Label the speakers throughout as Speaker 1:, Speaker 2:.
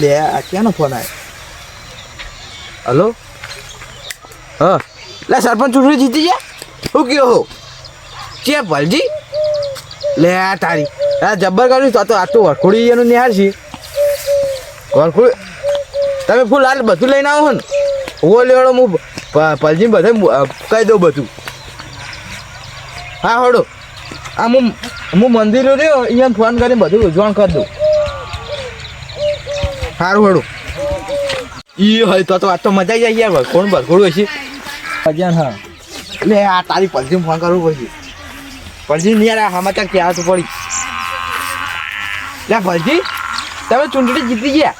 Speaker 1: લે આ ક્યાંનો ફોન આવ્યો હલો હા. લે, સરપંચ ચૂંટણી જીતી ગયા? શું કયો હો કે ભલજી લે, આ તારી. આ જબ્બર કર્યું તો આ તો વરખોડી એનું નિહાળ છે. વરખોડી તમે ફૂલ હાલ બધું લઈને આવો ને. ઓ લેવડો હું પલજી બધે કહી દઉં બધું. હા હોડો આ હું હું મંદિરો રહ્યો, અહીંયા ફોન કરીને બધું ઉજવણ કરી દઉં. સારું હડો. ઈ હોય તો તો આ તો મજા આવી યાર કોણ ભરખોડું હશે અજાન હા. એટલે આ તારી પલજી ફોન કરવું પછી પલજી નહીં યાર હા સમાચાર ક્યાં તો પડી. લે પલજી તમે ચૂંટણી જીતી ગયા?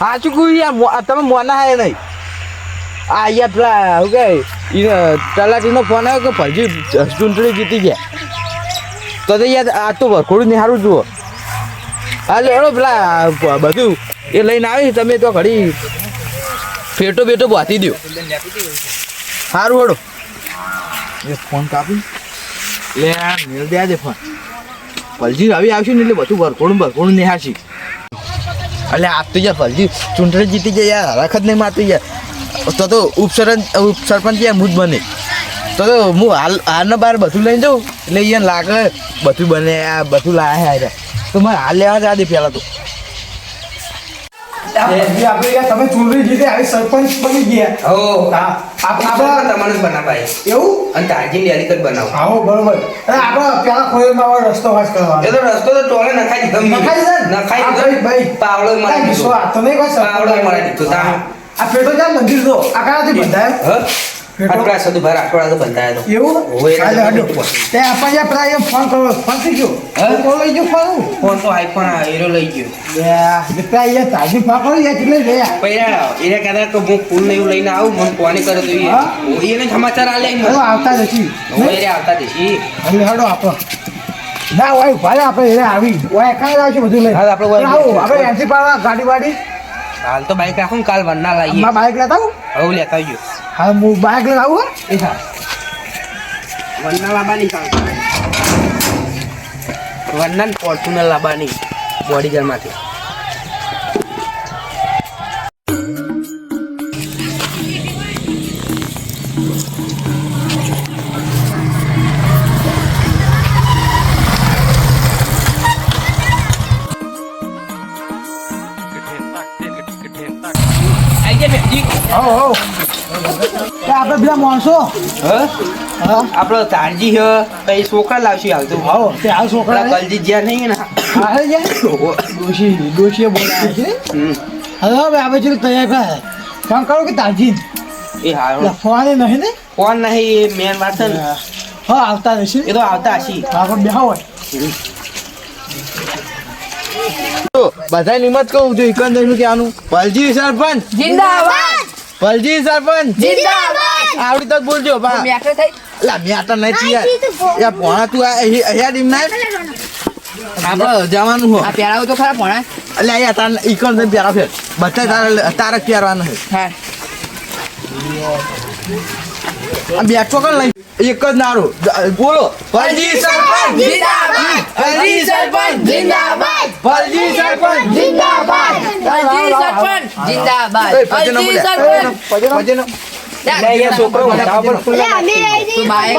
Speaker 1: હા, શું કહ્યું યાર તમે મોના હે નહીં. આ યાર પેલા, શું કહે તલાટીનો ફોન આવ્યો કે પલજી ચૂંટણી જીતી ગયા? તો યાર, આ તો ભરખોડું ને સારું જુઓ. હા લેડો પેલા બધું એ લઈને આવી તમે તો ઘડી ફેટો બેટો બાંધી દો સારું હડો એ ફોન કાપી. લે મેળ દે આજે ફોન. પલજી આવી આવશે ને એટલે બધું ભરખોડું ભરખોડું નિહાળશે એટલે આપતું તો યાર પલજી ચૂંટણી જીતી ગયા યાર હરખત નહીં મારતું યાર. તો તો ઉપસરપંચ ઉપસરપંચ યાર હું જ બને. તો તો હું હાલ હાલના બાર બધું લઈને જાઉં એટલે અહીંયા લાગે બધું બને આ બધું લાયા હે તો મારે હાલ લેવા જા દે પહેલાં તો.
Speaker 2: તમે ચૂંટણી જીતે આવી સરપંચ બની ગયા.
Speaker 3: હો. આપણે
Speaker 2: આપણે
Speaker 3: તમારે જ બનાવાય.
Speaker 2: એવું?
Speaker 3: અને તાજી કટ બનાવો.
Speaker 2: આવો બરોબર. આપણે પેલા રસ્તો વાસ કરવાનો
Speaker 3: એ તો રસ્તો તો ટોલે નખાઈ દીધો.
Speaker 2: નખાઈ દીધો
Speaker 3: નખાઈ દીધો.
Speaker 2: ભાઈ.
Speaker 3: પાવડો મારી દીધો.
Speaker 2: વિશ્વાસ તો નહીં કોઈ
Speaker 3: પાવડો મારી દીધો,
Speaker 2: આ પેટો જ્યાં મંદિર તો? આ કયાથી બંધાયો?
Speaker 3: હ? આટલા સદુ ભાર આટલા તો બંધાયો તો.
Speaker 2: એવું?
Speaker 3: હોય,
Speaker 2: હાલે,
Speaker 3: એટલે
Speaker 2: હાલો.
Speaker 3: પેટો.
Speaker 2: તે આપણે જ્યાં પેલા ફોન કરો ફોન થઈ ગયો?
Speaker 3: હે?
Speaker 2: લઈ ગયો ફોન
Speaker 3: ફોન તો આઈફોન આ લઈ ગયો.
Speaker 2: બે પેલા અહીંયા તાજી ફોન કરો કેટલે લે
Speaker 3: પૈયા એને કહેતા કે હું ફૂલ ને એવું લઈને આવું મને કોને કરે તો એ. એને સમાચાર આલે.
Speaker 2: આવતા નથી
Speaker 3: હવે આવતા
Speaker 2: નથી હડો આપણો ના ભાઈ આપણે એને આવી. ઓય કાંઈ લાવશું બધું લઈ
Speaker 3: આપણે ઓય-
Speaker 2: આપણે પાડવા ગાડી વાડી
Speaker 3: હાલ તો બાઈક રાખું કાલ વરના લાવીએ
Speaker 2: બાઈક લેતા આવું?
Speaker 3: હવે લેતા આવજો
Speaker 2: હા હું બાઇક લઈને આવું?
Speaker 3: એ હા. વરના લાબાની વરના ફોર્ચ્યુનર લાવવાની બોડીગાર્ડમાંથી
Speaker 2: બધા માણસો?
Speaker 3: હા?
Speaker 2: હા.
Speaker 3: આપણો તારજી હ પછી છોકરા લાવશું હાલ તો
Speaker 2: આવો તે આ છોકરા
Speaker 3: કલજી જ્યાં નહીં ને.
Speaker 2: આવે છે ડોશી ડોશીએ બોલાવે છે. હવે આવે છે તૈયાર થાય ફોન કરો કે તાજી
Speaker 3: એ હારો.
Speaker 2: ફોન એ નહીં ને?
Speaker 3: ફોન નહીં એ મેન વાત છે ને.
Speaker 2: હા. આવતા રહેશે.
Speaker 3: એ તો આવતા હશે.
Speaker 2: આપણે બેહા હોય
Speaker 1: બધા નિમત કહું છું એકંદરનું ક્યાંનું પલજી સરપંચ.
Speaker 4: જિંદાબાદ.
Speaker 1: પલજી સરપંચ.
Speaker 4: જિંદાબાદ.
Speaker 1: આવડી તો બોલજો બા
Speaker 4: મેટર થઈ.
Speaker 1: લા યાર પોણા તું આ અહીંયા ડીમ ના. આપણે જવાનું હો.
Speaker 4: આ પહેરાવો તો ખરા ભણા.
Speaker 1: એટલે અહીંયા તાર ઈકન ને પ્યારા ફેર બધા તારા તારે પહેરવાના છે.
Speaker 4: હા.
Speaker 1: આ બે ચોકન લઈ. એક જ નારો બોલો. સરપંચ.
Speaker 4: જિંદાબાદ
Speaker 1: સરપંચ.
Speaker 4: જિંદાબાદ.
Speaker 1: સરપંચ.
Speaker 4: જિંદાબાદ. સરપંચ. જિંદાબાદ. સરપંચ.
Speaker 3: અહીંયા છોકરો વધાવો પર ફૂલ
Speaker 4: બાઈક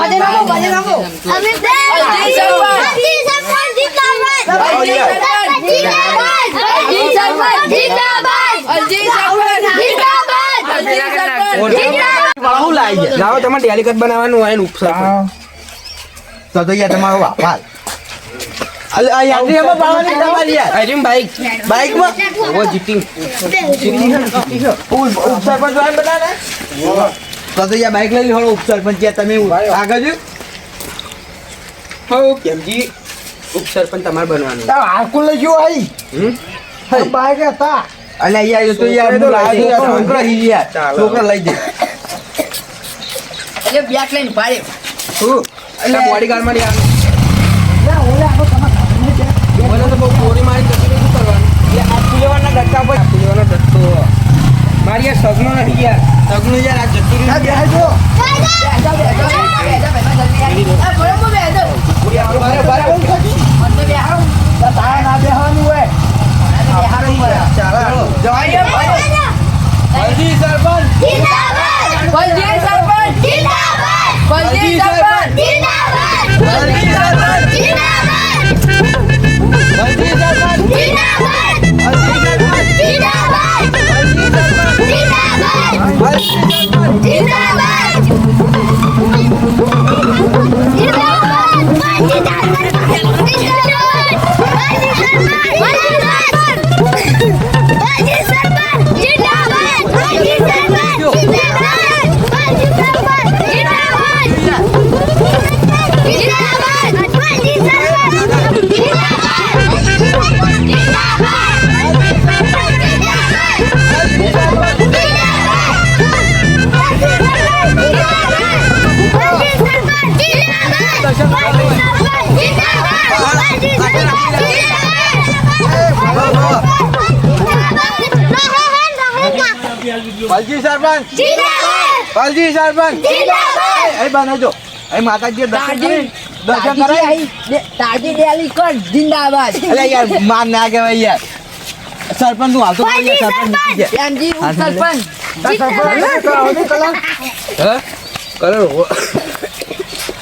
Speaker 5: અમે બે
Speaker 4: અલજી સરપંચ.
Speaker 5: અલજી સરપંચ જિંદાબાદ.
Speaker 4: અલજી સરપંચ.
Speaker 5: જિંદાબાદ.
Speaker 4: અલજી સરપંચ.
Speaker 5: જિંદાબાદ.
Speaker 4: અલજી સરપંચ.
Speaker 5: જિંદાબાદ.
Speaker 4: અલજી સરપંચ.
Speaker 5: જિંદાબાદ.
Speaker 1: હું લાવી
Speaker 3: તમારે ડેલિકટ બનાવવાનું હોય ને ઉપસર
Speaker 1: તો તો યાર તમારો વાપાર
Speaker 3: અરે બાઈક.
Speaker 1: બાઇકમાં
Speaker 3: ઓ જીતી.
Speaker 1: ઉપસરપંચ વાળા બધા ને તો તો યાર બાઇક લઈ લો ઉપસરપંચ યાર તમે આગળ જો.
Speaker 3: હો ઉપસર પણ તમારે બનવાનું.
Speaker 2: તાર હાકું લઈ ગયો આઈ? બાઈક હતા.
Speaker 1: અલે યાર તો યાર તો છોકરા હી યાર છોકરા લઈ જાય
Speaker 4: એટલે બેક લઈને પાડે
Speaker 3: શું? એટલે બોડીગાર્ડમાં યાર
Speaker 2: ના, ઓલે આપો તમારા
Speaker 3: બોલે તો બહુ ચોરી મારી જતી શું કરવાનું? એટલે આ ફૂલેવાના ડટ્ટા પર ફૂલેવાનો ડટ્ટો મારી આ સગનો નથી યાર.
Speaker 1: સગનું યાર આ જતું રહ્યું
Speaker 2: બેહજો.
Speaker 4: બેહજો બેહજો બેહજો બેહજો આ બોલો બોલો બેહજો.
Speaker 3: બરાબર બરાબર
Speaker 4: મત બેહાવ તો
Speaker 2: તારા ના બેહવાનું હોય.
Speaker 4: બેહારું બરાબર
Speaker 1: ચાલો જવાઈએ ભાઈ. સરપંચ.
Speaker 5: જિંદાબાદ.
Speaker 4: ભાઈ સરપંચ.
Speaker 5: જિંદાબાદ.
Speaker 4: ભાઈ સરપંચ.
Speaker 5: જિંદાબાદ. ભાઈ સરપંચ. જિંદાબાદ.
Speaker 1: ભાઈ સરપંચ.
Speaker 5: જિંદાબાદ. Excelente!
Speaker 1: પલજી સરપંચ.
Speaker 5: જિંદાબાદ!
Speaker 1: એ બનાવજો એ માતાજી દર્શન કરી. દર્શન કરાય
Speaker 4: તાજી ડેલી કર. જિંદાબાદ!
Speaker 1: અલે યાર માર ના કહેવાય યાર. સરપંચનું હાલતો
Speaker 5: પલજી સરપંચ.
Speaker 4: એમજી હું સરપંચ.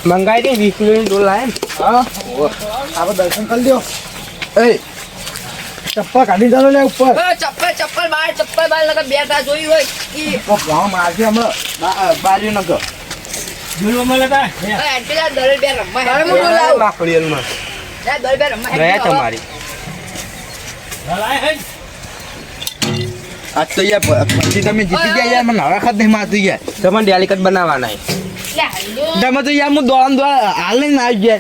Speaker 3: મંગાઈ દે વીસ કિલોની ડોલ લાય હા.
Speaker 2: આપણે દર્શન કરી લ્યો.
Speaker 1: એ.
Speaker 2: ચપ્પા કાઢી ચાલો લે ઉપર.
Speaker 4: અ, ચપ્પલ ચપ્પલ બાર ચપ્પલ બે કા જોઈ હોય ઈ.
Speaker 1: ગામ મારથી હમણાં. બારી ન કર
Speaker 4: અ, પેલા દરે બે રમવા દરે હું બોલાવું.
Speaker 3: માખડીયલમાં
Speaker 4: જા દરે બે રમવા
Speaker 3: ગયા તમારી.
Speaker 1: આજ તો યાર પછી તમે જીતી ગયા યાર મને હરાખત નહીં મારતું યાર.
Speaker 3: તમને ડેલિકટ બનાવવાના
Speaker 5: લે હાલો.
Speaker 1: તમે તો યાર હું દોડ દોડ હાલ નહીં આવી ગયા.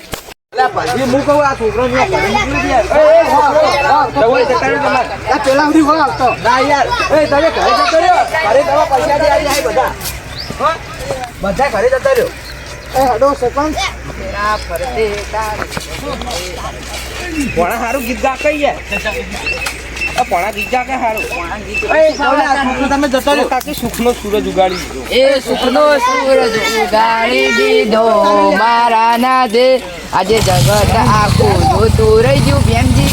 Speaker 1: પછી હું કહું આ છોકરો ને ઘરે મોકલી દે યાર. એ, એ, હો, હો, હો, જવાય જતા રહ્યો તમારે.
Speaker 2: આ પેલા સુધી કોણ આવતો.
Speaker 1: ના યાર. એ તમે ઘરે જતા રહ્યો? ઘરે તમે પૈસા દે આવી બધા? બધા ઘરે જતા રહ્યો?
Speaker 2: એ હડો સરપંચ.
Speaker 3: પોણા સારું ગીત ગા આ પોણા ગીત કે
Speaker 1: ને, તમે જતા રહ્યો.
Speaker 3: કાકી સુખનો સૂરજ ઉગાડી દીધો.
Speaker 4: એ સુખનો સૂરજ ઉગાડી દીધો મારા નાદે. આજે જગત આખું જોતું રહી ગયું ભેમજી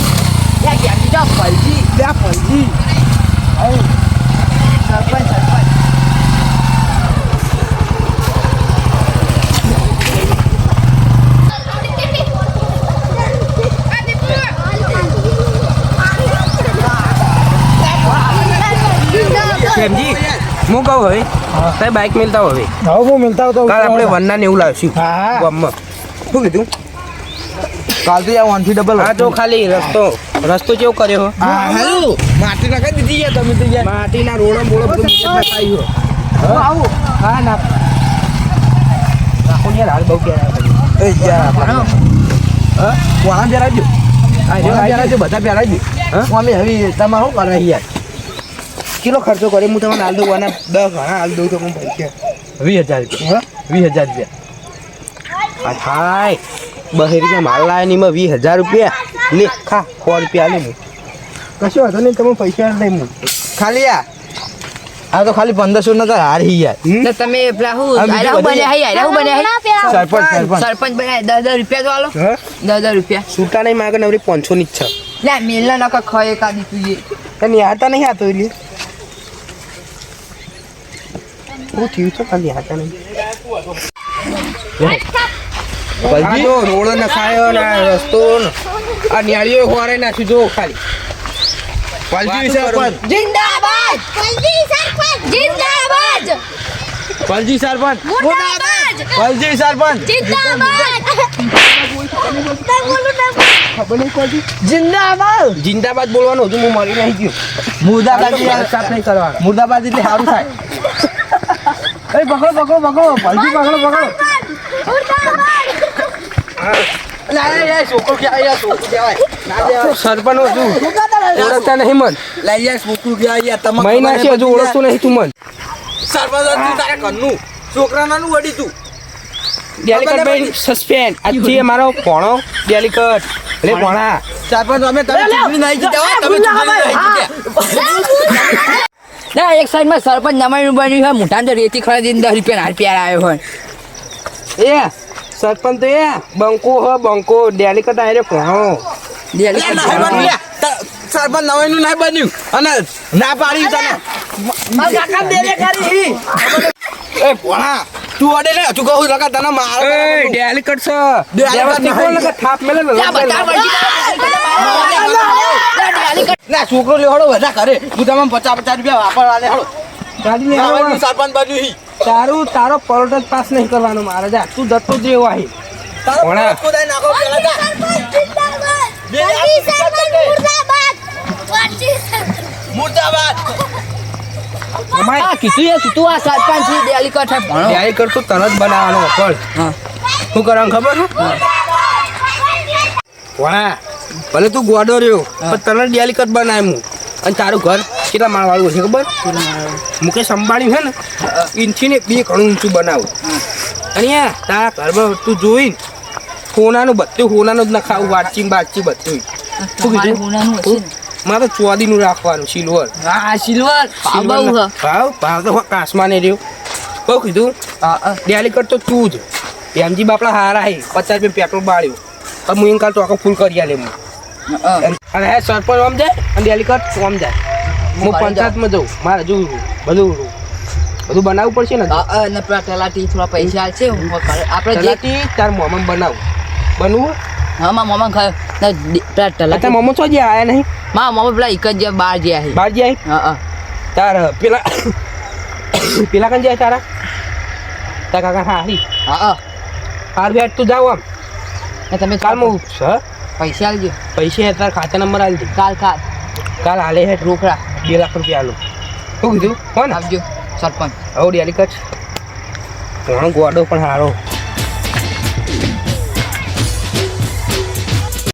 Speaker 4: ભેમજી તો ફલજી
Speaker 2: લે ફરજી
Speaker 4: સરપંચ સરપંચ
Speaker 3: કેમજી કહું હવે તારી બાઇક મેલતા હવે.
Speaker 2: હવે હું મિલતા હતો
Speaker 3: કાલ આપણે વનના નેવું લાવશું.
Speaker 2: હા.
Speaker 3: ગામમાં. શું કીધું?
Speaker 1: કાલ તો યાર વનથી ડબલ
Speaker 3: હા જો ખાલી રસ્તો. રસ્તો કેવો કર્યો? હો
Speaker 1: હા. હેલો. માટી નાખી દીધી યાર તમે તો યાર?
Speaker 3: માટીના રોડો બોળો બધું ફસાયું
Speaker 1: આવું.
Speaker 3: હા ના. રાખો ને યાર હાલ બહુ કે
Speaker 1: એ યાર હા. કોણા પહેરાવજો બધા પહેરાવજો
Speaker 3: હા?
Speaker 1: અમે હવે તમારે શું કરે યાર?
Speaker 3: કેટલો ખર્ચો કરે હું તમને હાલ દઉં અને દસ ઘણા હાલ દઉં તો હું પૈસા
Speaker 1: વીસ હજાર રૂપિયા. વીસ હજાર રૂપિયા.
Speaker 3: હાય બહે રૂપિયા માલ લાવે ને એમાં વીસ હજાર રૂપિયા. લે ખા સો રૂપિયા લે કશું વાંધો નહીં તમે પૈસા નહીં હું
Speaker 1: ખાલી આ. આ તો ખાલી પંદરસો ના તો હાર હી યાર
Speaker 4: તો તમે પેલા હું
Speaker 1: આ
Speaker 4: હું
Speaker 1: બધું-
Speaker 4: બન્યા હું? બન્યા હઈ
Speaker 1: સરપંચ સરપંચ.
Speaker 4: સરપંચ. બન્યા દસ દસ રૂપિયા તો આલો. દસ દસ રૂપિયા.
Speaker 3: છૂટા નહીં માગે નવરી પાંચસો ની જ છે.
Speaker 4: લે મેલના નકા ખય એક તું એ.
Speaker 3: તને આતા નહીં આતો એટલે હું થયું છે ખાલી હાથે નહીં
Speaker 5: જિંદાબાદ
Speaker 3: બોલવાનું હજુ હું મરી નહીં ગયો
Speaker 1: મુર્દાબાદ
Speaker 3: સાફ નહીં કરવાનું
Speaker 1: મુર્દાબાદ એટલે સારું થાય. એ પકડો પકડો પકડો. પલજી પકડો પકડો.
Speaker 3: સરપંચ હજુ. ઓળખતા નહીં મન.
Speaker 1: લઈ યાર છોકરું ક્યાં તમે
Speaker 3: મહિના છે હજુ ઓળખતું નહીં તું મન.
Speaker 1: સરપંચ તું તારા ઘરનું. છોકરાના વડી તું.
Speaker 3: ડેલિકટ ભાઈ સસ્પેન્ડ. આજથી અમારો પોણો ડેલિકટ એટલે પોણા.
Speaker 1: સરપંચ અમે તમે ચૂંટણી નહીં જીત્યા તમે ચૂંટણી નહીં જીત્યા.
Speaker 4: ના એક સાઈડમાં સરપંચ નમાણું બન્યું હોય મોટા તો રેતી ખરીદીને દસ રૂપિયા હાર પ્યાર આવ્યો હોય.
Speaker 3: એ સરપંચ તો એ બંકો હો બંકો ડેલિકટ આયરે પોણો
Speaker 4: ડેલી
Speaker 1: લે, ના બન્યું સરપંચ નવાઈનું ના બન્યું. અને ના પાડી તને. એ પોણા તું અડે ને તું કહું લગા તને માર
Speaker 3: એ છે થાપ મેલે ને
Speaker 4: લે, બધા
Speaker 1: ના છોકરો લેવાડો બધા કરે. હું તમે પચાસ પચાસ રૂપિયા વાપરવા લે હળો
Speaker 3: ગાડી લેવાડો
Speaker 1: ચાર પાંચ બાજુ હી
Speaker 3: તારું તારો પરોટ જ પાસ નહીં કરવાનો મારે જા. તું દત્તો જ રહેવો આહી
Speaker 1: તારો ખોદાઈ નાખો પેલા જા.
Speaker 5: મુર્દાબાદ.
Speaker 1: મુર્દાબાદ.
Speaker 4: કીધું એ કીધું આ સરપંચ પાંચ ડેલી કઠે ભણો.
Speaker 3: ડેલિકટ તો તરત બનાવવાનો ફળ
Speaker 4: હા.
Speaker 3: શું કરવાનું ખબર? છે ભલે તું ગોડો રહ્યો પણ તને ડેલિકટ બનાય હું. અને તારું ઘર કેટલા માળવાળું હશે ખબર? મુકેશ અંબાણી છે ને ઇંચી ને બે ઘણું ઊંચું બનાવું અને તારા ઘરમાં તું જોઈને સોનાનું બધું સોનાનું જ નખાવું વાટચી બાટચી બધું શું કીધું. મારે તો ચોદીનું રાખવાનું સિલ્વર.
Speaker 4: હા સિલ્વર. ભાવ
Speaker 3: ભાવ? તો કાસમાં રહ્યો. કહું કીધું?
Speaker 4: હા, હા.
Speaker 3: ડેલી કર તો તું જ. એમજી બાપડા હારા હે. પચાસ રૂપિયા પેટ્રોલ બાળ્યું. પણ હું એમ કાલ ચોખ્ખો ફૂલ કરી આલે હા. અને હે સરપંચ આમ જાય અને ડેલી કર આમ જાય. હું પંચાયતમાં જઉં મારે જોવું બધું બધું બનાવવું પડશે ને?
Speaker 4: અને પેલા તલાટી થોડા પૈસા છે આપણે જે
Speaker 3: તલાટી તાર મોમાં બનાવું. બનવું?
Speaker 4: હા મા મામા ખાય પેલા તલાટી
Speaker 3: મોમો છો જે આયા નહીં?
Speaker 4: મા મામા પેલા એક જ જે બાર જ્યાં છે.
Speaker 3: બહાર જાય
Speaker 4: હા હા.
Speaker 3: તાર પેલા પેલા કન જાય તારા? તાર કાકા હા
Speaker 4: હા. હા
Speaker 3: હાર બેટ તું જાવ આમ.
Speaker 4: ને તમે
Speaker 3: કાલ હું હ.
Speaker 4: પૈસા આલજો.
Speaker 3: પૈસે તારા ખાતા નંબર આલી દે
Speaker 4: કાલ કાલ.
Speaker 3: કાલ હાલે હેઠ
Speaker 4: રોકડા
Speaker 3: બે લાખ રૂપિયા આલો. શું કીધું? કોણ?
Speaker 4: આપજો સરપંચ.
Speaker 3: હવે ડેલી કચ્છ ઘણો ગોડો પણ હારો.